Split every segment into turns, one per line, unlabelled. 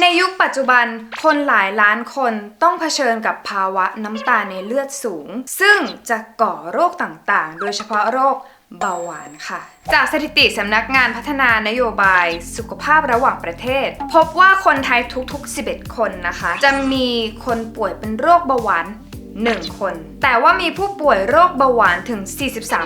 ในยุคปัจจุบันคนหลายล้านคนต้องเผชิญกับภาวะน้ำตาในเลือดสูง ซึ่งจะก่อโรคต่างๆ โดยเฉพาะโรคเบาหวานค่ะ จากสถิติสำนักงานพัฒนานโยบาย สุขภาพระหว่างประเทศ พบว่าคนไทยทุกๆ 11 คนนะคะ จะมีคนป่วยเป็นโรคเบาหวาน 1 คน แต่ว่ามีผู้ป่วยโรคเบาหวานถึง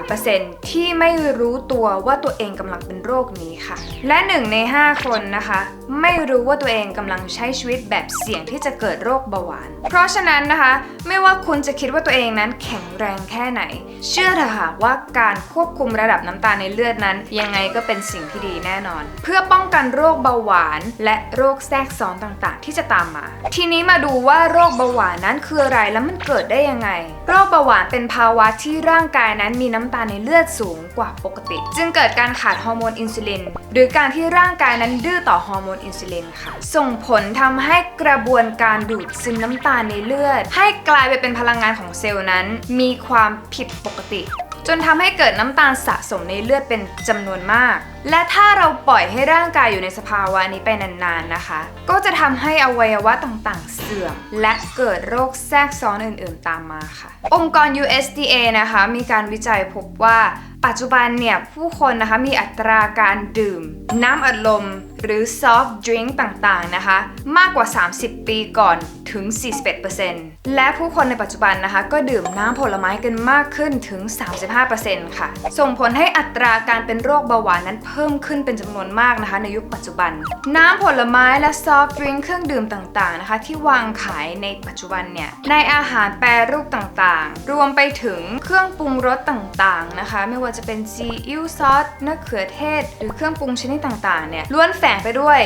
43%ที่ไม่รู้ตัวว่าตัวเองกำลังเป็นโรคนี้ค่ะ และ 1 ใน 5 คนนะคะ ไม่รู้ว่าตัวเองกำลังใช้ชีวิตแบบเสี่ยงที่จะเกิดโรคเบาหวาน เพราะฉะนั้นนะคะ ไม่ว่าคุณจะคิดว่าตัวเองนั้นแข็งแรงแค่ไหน เชื่อเถอะค่ะว่าการควบคุมระดับน้ำตาลในเลือดนั้น ยังไงก็เป็นสิ่งที่ดีแน่นอน เพื่อป้องกันโรคเบาหวาน และโรคแทรกซ้อนต่างๆ ที่จะตามมา ทีนี้มาดูว่าโรคเบาหวานนั้นคืออะไรและมันเกิดได้ยังไงโรคเบาหวานเป็นภาวะที่ร่างกายนั้นมีน้ำตาลในเลือดสูงกว่าปกติ จึงเกิดการขาดฮอร์โมนอินซูลิน หรือการที่ร่างกายนั้นดื้อต่อฮอร์โมนอินซูลินค่ะ ส่งผลทำให้กระบวนการดูดซึมน้ำตาลในเลือด ให้กลายไปเป็นพลังงานของเซลล์นั้น มีความผิดปกติ จนทำให้เกิดน้ำตาลสะสมในเลือดเป็นจำนวนมาก และถ้าเราปล่อยให้ร่างกายอยู่ในสภาวะนี้ไปนานๆนะคะ ก็จะทำให้อวัยวะต่างๆ เสื่อม และเกิดโรคแทรกซ้อนอื่นๆตามมาค่ะ องค์กร USDA นะคะ มีการวิจัยพบว่า ปัจจุบันเนี่ยผู้คนนะคะมีอัตราการดื่ม น้ำอัดลม หรือ soft drink ต่างๆนะคะ มากกว่า 30 ปีก่อนถึง 41%และผู้คนในปัจจุบันนะคะ ก็ดื่มน้ำผลไม้กันมากขึ้นถึง 35%ค่ะ ส่งผลให้อัตราการเป็นโรคเบาหวานนั้นเพิ่มขึ้นเป็นจำนวนมากนะคะ ในยุคปัจจุบัน น้ำผลไม้และ soft drink เครื่องดื่มต่างๆนะคะ ที่วางขายในปัจจุบันเนี่ยในอาหารแปรรูปต่างๆ รวมไปถึงเครื่องปรุงรสต่างๆนะคะ ไม่ว่าจะเป็นซีอิ๊วซอสมะเขือเทศ หรือเครื่องปรุงชนิดต่างๆ เนี่ยล้วนแฝงไปด้วย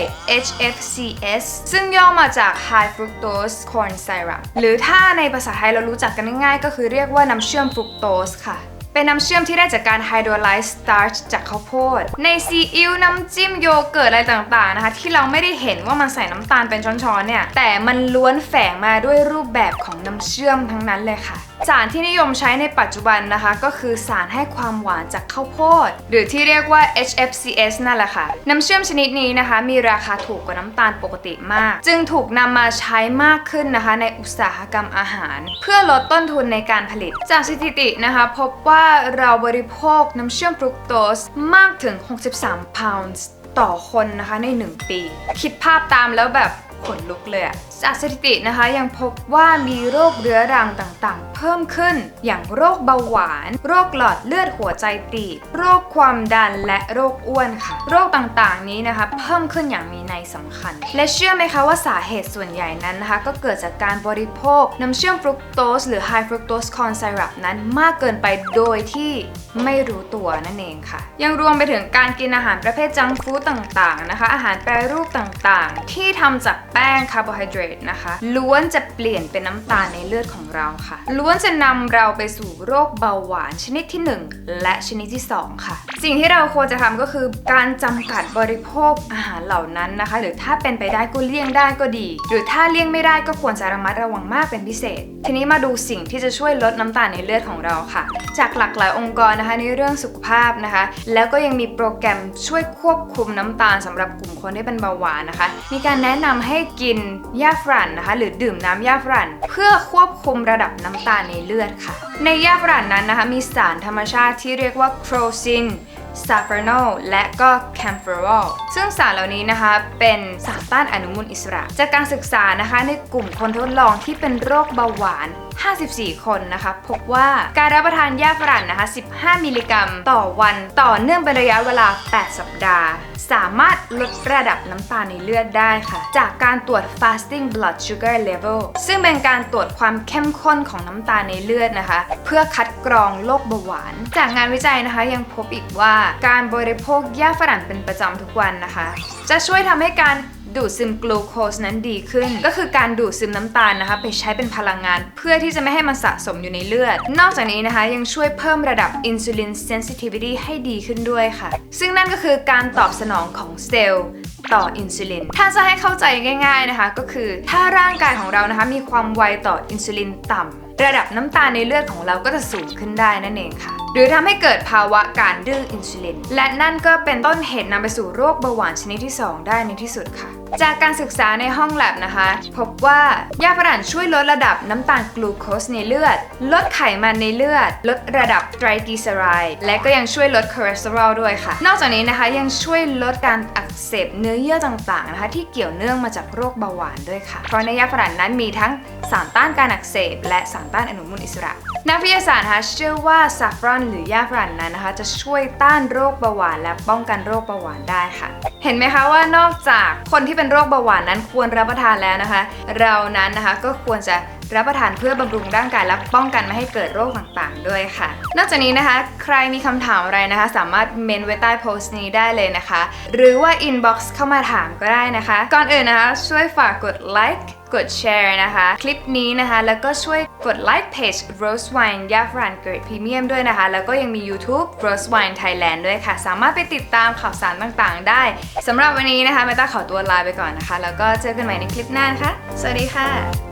HFCS ซึ่งย่อมาจาก High Fructose Corn Syrup หรือถ้าในภาษาไทยเรารู้จักกันง่ายๆ ก็คือเรียกว่าน้ำเชื่อมฟรุกโตสค่ะเป็นน้ำเชื่อมที่ได้จากการไฮโดรไลซ์สตาร์ชจากข้าวโพด ในซีอิ๊วน้ำจิ้มโยเกิร์ตอะไรต่างๆนะคะ ที่เราไม่ได้เห็นว่ามันใส่น้ำตาลเป็นช้อนๆเนี่ย แต่มันล้วนแฝงมาด้วยรูปแบบของน้ำเชื่อมทั้งนั้นเลยค่ะ สารที่นิยมใช้ในปัจจุบันนะคะ ก็คือสารให้ความหวานจากข้าวโพด หรือที่เรียกว่า HFCS นั่นแหละค่ะ น้ำเชื่อมชนิดนี้นะคะ มีราคาถูกกว่าน้ำตาลปกติมาก จึงถูกนำมาใช้มากขึ้นนะคะ ในอุตสาหกรรมอาหาร เพื่อลดต้นทุนในการผลิต จากสถิตินะคะ พบว่าเราบริโภคน้ำเชื่อมฟรุกโตสมากถึง 63พาวน์ต่อคนนะคะใน 1 ปี คิดภาพตามแล้วแบบขนลุกเลยอะ จากสถิตินะคะยังพบว่ามีโรคเรื้อรังต่างๆ เพิ่มขึ้น อย่างโรคเบาหวาน โรคหลอดเลือดหัวใจตีบโรคความดันและโรคอ้วนค่ะ โรคต่างๆนี้นะคะ เพิ่มขึ้นอย่างมีนัยสำคัญ และเชื่อไหมคะว่าสาเหตุส่วนใหญ่นั้นนะคะ ก็เกิดจากการบริโภคน้ำเชื่อมฟรุกโตสหรือ High Fructose Corn Syrup นั้นมากเกินไปโดยที่ไม่รู้ตัวนั่นเองค่ะ ยังรวมไปถึงการกินอาหารประเภทจังฟู้ดต่างๆนะคะ อาหารแปรรูปต่างๆ ที่ทำจากแป้งคาร์โบไฮเดรตนะคะล้วนจะเปลี่ยนเป็นน้ำตาลในเลือดของเราค่ะ ล้วนจะนำเราไปสู่โรคเบาหวานชนิดที่ 1 และชนิดที่ 2 ค่ะ สิ่งที่เราควรจะทำก็คือการจำกัดบริโภคอาหารเหล่านั้นนะคะ หรือถ้าเป็นไปได้ก็เลี่ยงได้ก็ดี หรือถ้าเลี่ยงไม่ได้ก็ควรจะระมัดระวังมากเป็นพิเศษ ทีนี้มาดูสิ่งที่จะช่วยลดน้ำตาลในเลือดของเราค่ะ จากหลากหลายองค์กรนะคะในเรื่องสุขภาพนะคะ แล้วก็ยังมีโปรแกรมช่วยควบคุมน้ำตาลสำหรับกลุ่มคนที่เป็นเบาหวานนะคะ มีการแนะนำให้กินหญ้าฝรั่นนะคะ หรือดื่มน้ำยาฝรั่น เพื่อควบคุมระดับน้ำตาลในเลือดค่ะ ในยาฝรั่นนั้นนะคะ มีสารธรรมชาติที่เรียกว่าโครซินซาฟร n นลและก็แคมเฟอรอลซึ่งสารเหล่านี้นะคะเป็นสารต้านอนุมูลอิสระ จากการศึกษานะคะในกลุ่มคนทดลองที่เป็นโรคเบาหวาน 54 คนนะคะพบว่าการรับประทานหญ้าฝรั่นนะคะ 15 มิลลิกรัม ต่อวันต่อเนื่องเป็นระยะเวลา 8 สัปดาห์ สามารถลดระดับน้ำตาลในเลือดได้ค่ะ จากการตรวจ fasting blood sugar level ซึ่งเป็นการตรวจความเข้มข้นของน้ำตาลในเลือดนะคะ เพื่อคัดกรองโรคเบาหวาน จากงานวิจัยนะคะยังพบอีกว่าการบริโภคหญ้าฝรั่งเป็นประจำทุกวันนะคะ จะช่วยทำให้การ ดูดซึมกลูโคสนั้นดีขึ้น ก็คือการดูดซึมน้ำตาลนะคะ ไปใช้เป็นพลังงาน เพื่อที่จะไม่ให้มันสะสมอยู่ในเลือด นอกจากนี้นะคะยังช่วยเพิ่มระดับอินซูลินเซนซิทิวิตี้ให้ดีขึ้นด้วยค่ะ ซึ่งนั่นก็คือการตอบสนองของเซลล์ต่ออินซูลิน ถ้าจะให้เข้าใจง่าย ๆนะคะ ก็คือถ้าร่างกายของเรานะคะ มีความไวต่ออินซูลินต่ำระดับน้ำตาลในเลือดของเราก็จะสูงขึ้นได้นั่นเองค่ะหรือทำให้เกิดภาวะการดื้ออินซูลิน และนั่นก็เป็นต้นเหตุนำไปสู่โรคเบาหวานชนิดที่ 2 ได้ในที่สุดค่ะ จากการศึกษาในห้องแลบนะคะ พบว่ายาฝรั่งช่วยลดระดับน้ำตาลกลูโคสในเลือด ลดไขมันในเลือด ลดระดับไตรกลีเซอไรด์และก็ยังช่วยลดคอเลสเตอรอลด้วยค่ะ นอกจากนี้นะคะยังช่วยลดการอักเสบเนื้อเยื่อต่างๆนะคะ ที่เกี่ยวเนื่องมาจากโรคเบาหวานด้วยค่ะ เพราะในยาฝรั่งนั้นมีทั้งสารต้านการอักเสบ และสารต้านอนุมูลอิสระนักวิทยาศาสตร์นะคะเชื่อว่าซาฟรอนหรือยาฝรั่งนั้นนะคะ จะช่วยต้านโรคเบาหวาน และป้องกันโรคเบาหวานได้ค่ะ เห็นไหมคะว่านอกจากคนที่เป็นโรคเบาหวานนั้นควรรับประทานแล้วนะคะ เรานั้นนะคะก็ควรจะรับประทานเพื่อบำรุงร่างกายและป้องกันไม่ให้เกิดโรคต่างๆ ด้วยค่ะ นอกจากนี้นะคะ ใครมีคำถามอะไรนะคะ สามารถเมนไว้ใต้โพสต์นี้ได้เลยนะคะ หรือว่าอินบ็อกซ์เข้ามาถามก็ได้นะคะ ก่อนอื่นนะคะ ช่วยฝากกดไลค์ กดแชร์นะคะ คลิปนี้นะคะ แล้วก็ช่วยกดไลค์เพจ Rose Wine ยาฝรันเกรดพรีเมียมด้วยนะคะ แล้วก็ยังมี YouTube Rose Wine Thailand ด้วยค่ะ สามารถไปติดตามข่าวสารต่างๆ ได้สำหรับวันนี้นะคะเมต้าขอตัวลาไปก่อนนะคะ แล้วก็เจอกันใหม่ในคลิปหน้านะคะ สวัสดีค่ะ